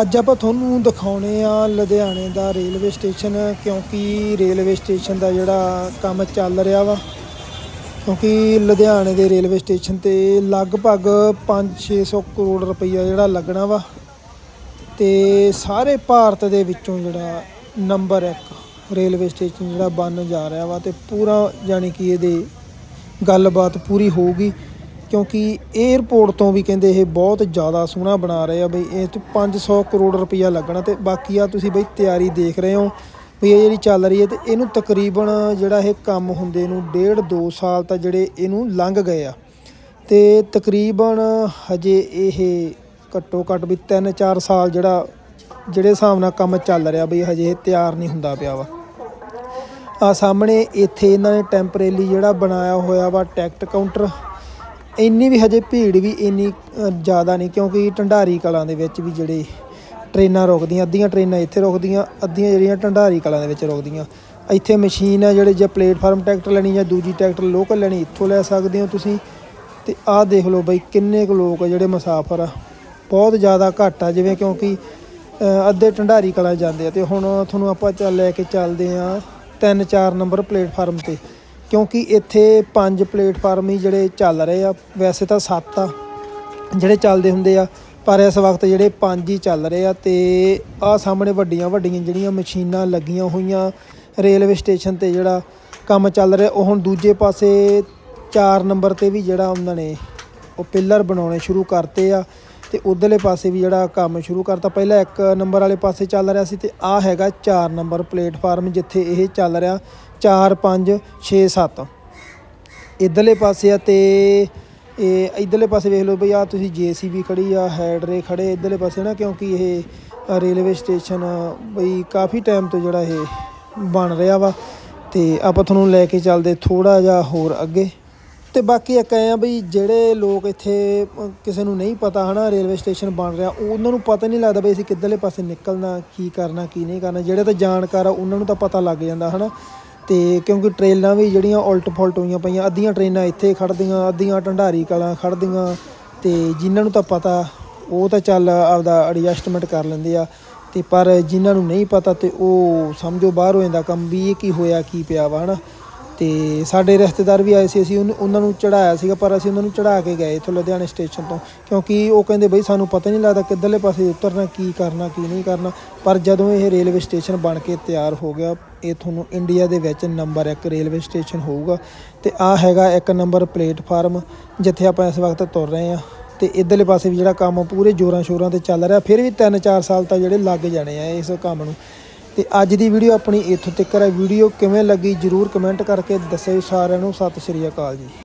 ਅੱਜ ਆਪਾਂ ਤੁਹਾਨੂੰ ਦਿਖਾਉਣੇ ਆ ਲੁਧਿਆਣੇ ਦਾ ਰੇਲਵੇ ਸਟੇਸ਼ਨ, ਕਿਉਂਕਿ ਰੇਲਵੇ ਸਟੇਸ਼ਨ ਦਾ ਜਿਹੜਾ ਕੰਮ ਚੱਲ ਰਿਹਾ ਵਾ, ਕਿਉਂਕਿ ਲੁਧਿਆਣੇ ਦੇ ਰੇਲਵੇ ਸਟੇਸ਼ਨ ਤੇ ਲਗਭਗ 5-600 ਕਰੋੜ ਰੁਪਈਆ ਜਿਹੜਾ ਲੱਗਣਾ ਵਾ, ਤੇ ਸਾਰੇ ਭਾਰਤ ਦੇ ਵਿੱਚੋਂ ਜਿਹੜਾ ਨੰਬਰ 1 ਰੇਲਵੇ ਸਟੇਸ਼ਨ ਜਿਹੜਾ ਬਣ ਜਾ ਰਿਹਾ ਵਾ, ਤੇ ਪੂਰਾ ਯਾਨੀ ਕਿ ਇਹਦੇ ਗੱਲਬਾਤ ਪੂਰੀ ਹੋਊਗੀ। ਕਿਉਂਕਿ 에ਅਰਪੋਰਟ ਤੋਂ ਵੀ ਕਹਿੰਦੇ ਇਹ ਬਹੁਤ ਜ਼ਿਆਦਾ ਸੋਹਣਾ ਬਣਾ ਰਹੇ ਆ ਬਈ, ਇਹ ਤੋਂ 500 ਕਰੋੜ ਰੁਪਈਆ ਲੱਗਣਾ ਤੇ ਬਾਕੀ ਆ ਤੁਸੀਂ ਬਈ ਤਿਆਰੀ ਦੇਖ ਰਹੇ ਹੋ ਵੀ ਇਹ ਜਿਹੜੀ ਚੱਲ ਰਹੀ ਹੈ ਤੇ ਇਹਨੂੰ ਤਕਰੀਬਨ ਜਿਹੜਾ ਇਹ ਕੰਮ ਹੁੰਦੇ ਨੂੰ ਡੇਢ 2 ਸਾਲ ਤਾਂ ਜਿਹੜੇ ਇਹਨੂੰ ਲੰਘ ਗਏ ਆ। ਤੇ ਤਕਰੀਬਨ ਹਜੇ ਇਹ ਘੱਟੋ ਘੱਟ ਵੀ 3-4 ਸਾਲ ਜਿਹੜਾ, ਜਿਹੜੇ ਹਿਸਾਬ ਨਾਲ ਕੰਮ ਚੱਲ ਰਿਹਾ ਬਈ, ਹਜੇ ਇਹ ਤਿਆਰ ਨਹੀਂ ਹੁੰਦਾ ਪਿਆ ਵਾ। ਆ ਸਾਹਮਣੇ ਇੱਥੇ ਇਹਨਾਂ ਨੇ ਟੈਂਪਰੇਰੀ ਜਿਹੜਾ ਬਣਾਇਆ ਹੋਇਆ ਵਾ ਟੈਕਟ ਕਾਊਂਟਰ ਇੰਨੀ ਵੀ ਹਜੇ ਭੀੜ ਵੀ ਇੰਨੀ ਜ਼ਿਆਦਾ ਨਹੀਂ, ਕਿਉਂਕਿ ਢੰਡਾਰੀ ਕਲਾਂ ਦੇ ਵਿੱਚ ਵੀ ਜਿਹੜੇ ਟ੍ਰੇਨਾਂ ਰੁਕਦੀਆਂ, ਅੱਧੀਆਂ ਟ੍ਰੇਨਾਂ ਇੱਥੇ ਰੁਕਦੀਆਂ, ਅੱਧੀਆਂ ਜਿਹੜੀਆਂ ਢੰਡਾਰੀ ਕਲਾਂ ਦੇ ਵਿੱਚ ਰੁਕਦੀਆਂ। ਇੱਥੇ ਮਸ਼ੀਨ ਆ ਜਿਹੜੇ ਜੇ ਪਲੇਟਫਾਰਮ ਟਰੈਕਟਰ ਲੈਣੀ ਜਾਂ ਦੂਜੀ ਟਰੈਕਟਰ ਲੋਕਲ ਲੈਣੀ, ਇੱਥੋਂ ਲੈ ਸਕਦੇ ਹੋ ਤੁਸੀਂ। ਤੇ ਆਹ ਦੇਖ ਲਓ ਬਈ ਕਿੰਨੇ ਕੁ ਲੋਕ ਆ ਜਿਹੜੇ ਮੁਸਾਫਰ ਆ। ਬਹੁਤ ਜ਼ਿਆਦਾ ਘੱਟ ਆ, ਜਿਵੇਂ ਕਿਉਂਕਿ ਅੱਧੇ ਢੰਡਾਰੀ ਕਲਾਂ ਜਾਂਦੇ ਆ। ਤੇ ਹੁਣ ਤੁਹਾਨੂੰ ਆਪਾਂ ਚੱਲ ਲੈ ਕੇ ਚੱਲਦੇ ਆ ਤਿੰਨ ਚਾਰ ਨੰਬਰ ਪਲੇਟਫਾਰਮ ਤੇ। ਕਿਉਂਕਿ ਇੱਥੇ ਪੰਜ ਪਲੇਟਫਾਰਮ ਹੀ ਜਿਹੜੇ ਚੱਲ ਰਹੇ ਆ, ਵੈਸੇ ਤਾਂ ਸੱਤ ਆ ਜਿਹੜੇ ਚੱਲਦੇ ਹੁੰਦੇ ਆ, ਪਰ ਇਸ ਵਕਤ ਜਿਹੜੇ ਪੰਜ ਹੀ ਚੱਲ ਰਹੇ ਆ ਤੇ ਆਹ ਸਾਹਮਣੇ ਵੱਡੀਆਂ ਵੱਡੀਆਂ ਜਿਹੜੀਆਂ ਮਸ਼ੀਨਾਂ ਲੱਗੀਆਂ ਹੋਈਆਂ ਰੇਲਵੇ ਸਟੇਸ਼ਨ ਤੇ ਜਿਹੜਾ ਕੰਮ ਚੱਲ ਰਿਹਾ, ਉਹ ਹੁਣ ਦੂਜੇ ਪਾਸੇ 4 ਨੰਬਰ ਤੇ ਵੀ ਜਿਹੜਾ ਉਹਨਾਂ ਨੇ ਉਹ ਪਿੱਲਰ ਬਣਾਉਣੇ ਸ਼ੁਰੂ ਕਰਤੇ ਆ। ਤੇ ਉਧਰਲੇ ਪਾਸੇ ਵੀ ਜਿਹੜਾ ਕੰਮ ਸ਼ੁਰੂ ਕਰਤਾ। ਪਹਿਲਾਂ ਇੱਕ ਨੰਬਰ ਵਾਲੇ ਪਾਸੇ ਚੱਲ ਰਿਹਾ ਸੀ ਤੇ ਆ ਹੈਗਾ 4 ਨੰਬਰ ਪਲੇਟਫਾਰਮ ਜਿੱਥੇ ਇਹ ਚੱਲ ਰਿਹਾ। 4 5 6 7 ਇਧਰਲੇ ਪਾਸੇ ਆ ਤੇ ਇਹ ਇਧਰਲੇ ਪਾਸੇ ਵੇਖ ਲਓ ਬਈ ਆ ਤੁਸੀਂ ਜੀਸੀਬੀ ਖੜੀ ਆ, ਹੈਡਰੇ ਖੜੇ ਇਧਰਲੇ ਪਾਸੇ ਨਾ, ਕਿਉਂਕਿ ਇਹ ਰੇਲਵੇ ਸਟੇਸ਼ਨ ਬਈ ਕਾਫੀ ਟਾਈਮ ਤੋਂ ਜਿਹੜਾ ਇਹ ਬਣ ਰਿਹਾ ਵਾ। ਤੇ ਆਪਾਂ ਤੁਹਾਨੂੰ ਲੈ ਕੇ ਚੱਲਦੇ ਥੋੜਾ ਜਿਹਾ ਹੋਰ ਅੱਗੇ। ਤੇ ਬਾਕੀ ਇੱਕ ਐ ਆ ਬਈ ਜਿਹੜੇ ਲੋਕ ਇੱਥੇ ਕਿਸੇ ਨੂੰ ਨਹੀਂ ਪਤਾ ਹਨਾ, ਰੇਲਵੇ ਸਟੇਸ਼ਨ ਬਣ ਰਿਹਾ, ਉਹਨਾਂ ਨੂੰ ਪਤਾ ਨਹੀਂ ਲੱਗਦਾ ਬਈ ਅਸੀਂ ਕਿੱਧਰਲੇ ਪਾਸੇ ਨਿਕਲਣਾ, ਕੀ ਕਰਨਾ, ਕੀ ਨਹੀਂ ਕਰਨਾ। ਜਿਹੜੇ ਤਾਂ ਜਾਣਕਾਰ ਆ, ਉਹਨਾਂ ਨੂੰ ਤਾਂ ਪਤਾ ਲੱਗ ਜਾਂਦਾ ਹਨਾ। ਤੇ ਕਿਉਂਕਿ ਟ੍ਰੇਨਾਂ ਵੀ ਜਿਹੜੀਆਂ ਉਲਟ ਫੁਲਟ ਹੋਈਆਂ ਪਈਆਂ, ਅੱਧੀਆਂ ਟ੍ਰੇਨਾਂ ਇੱਥੇ ਖੜਦੀਆਂ ਅੱਧੀਆਂ ਢੰਡਾਰੀ ਕਲਾਂ ਖੜਦੀਆਂ ਤੇ ਜਿਨ੍ਹਾਂ ਨੂੰ ਤਾਂ ਪਤਾ, ਉਹ ਤਾਂ ਚੱਲ ਆਪਦਾ ਐਡਜਸਟਮੈਂਟ ਕਰ ਲੈਂਦੇ ਆ। ਤੇ ਪਰ ਜਿਨ੍ਹਾਂ ਨੂੰ ਨਹੀਂ ਪਤਾ ਤੇ ਉਹ ਸਮਝੋ ਬਾਹਰ ਹੋ ਜਾਂਦਾ ਕੰਮ ਵੀ ਇਹ ਕੀ ਹੋਇਆ, ਕੀ ਪਿਆ ਵਾ ਹਨਾ। ਤੇ ਸਾਡੇ ਰਿਸ਼ਤੇਦਾਰ ਵੀ ਆਏ ਸੀ, ਅਸੀਂ ਉਹਨੂੰ- ਉਹਨਾਂ ਨੂੰ ਚੜਾਇਆ ਸੀਗਾ, ਪਰ ਅਸੀਂ ਉਹਨਾਂ ਨੂੰ ਚੜਾ ਕੇ ਗਏ ਇੱਥੋਂ ਲੁਧਿਆਣੇ ਸਟੇਸ਼ਨ ਤੋਂ, ਕਿਉਂਕਿ ਉਹ ਕਹਿੰਦੇ ਬਈ ਸਾਨੂੰ ਪਤਾ ਨਹੀਂ ਲੱਗਦਾ ਕਿੱਧਰਲੇ ਪਾਸੇ ਉਤਰਨਾ, ਕੀ ਕਰਨਾ, ਕੀ ਨਹੀਂ ਕਰਨਾ, ਪਰ ਜਦੋਂ ਇਹ ਰੇਲਵੇ ਸਟੇਸ਼ਨ ਬਣ ਕੇ ਤਿਆਰ ਹੋ ਗਿਆ, ਇਹ ਤੁਹਾਨੂੰ ਇੰਡੀਆ ਦੇ ਵਿੱਚ ਨੰਬਰ 1 ਰੇਲਵੇ ਸਟੇਸ਼ਨ ਹੋਊਗਾ, ਤੇ ਆ ਹੈਗਾ ਇੱਕ ਨੰਬਰ ਪਲੇਟਫਾਰਮ, ਜਿੱਥੇ ਆਪਾਂ ਇਸ ਵਕਤ ਤੁਰ ਰਹੇ ਆ ਤੇ ਇਧਰਲੇ ਪਾਸੇ ਵੀ ਜਿਹੜਾ ਕੰਮ ਪੂਰੇ ਜੋਰਾਂ ਸ਼ੋਰਾਂ ਤੇ ਚੱਲ ਰਿਹਾ, ਫਿਰ ਵੀ 3-4 ਸਾਲ ਤਾਂ ਜਿਹੜੇ ਲੱਗ ਜਾਣੇ ਆ ਇਸ ਕੰਮ ਨੂੰ। ਤੇ ਅੱਜ ਦੀ ਵੀਡੀਓ ਆਪਣੀ ਇੱਥੋਂ ਤੱਕ ਹੈ। ਵੀਡੀਓ ਕਿਵੇਂ ਲੱਗੀ ਜਰੂਰ ਕਮੈਂਟ ਕਰਕੇ ਦੱਸਿਓ ਸਾਰਿਆਂ ਨੂੰ। ਸਤਿ ਸ਼੍ਰੀ ਅਕਾਲ ਜੀ।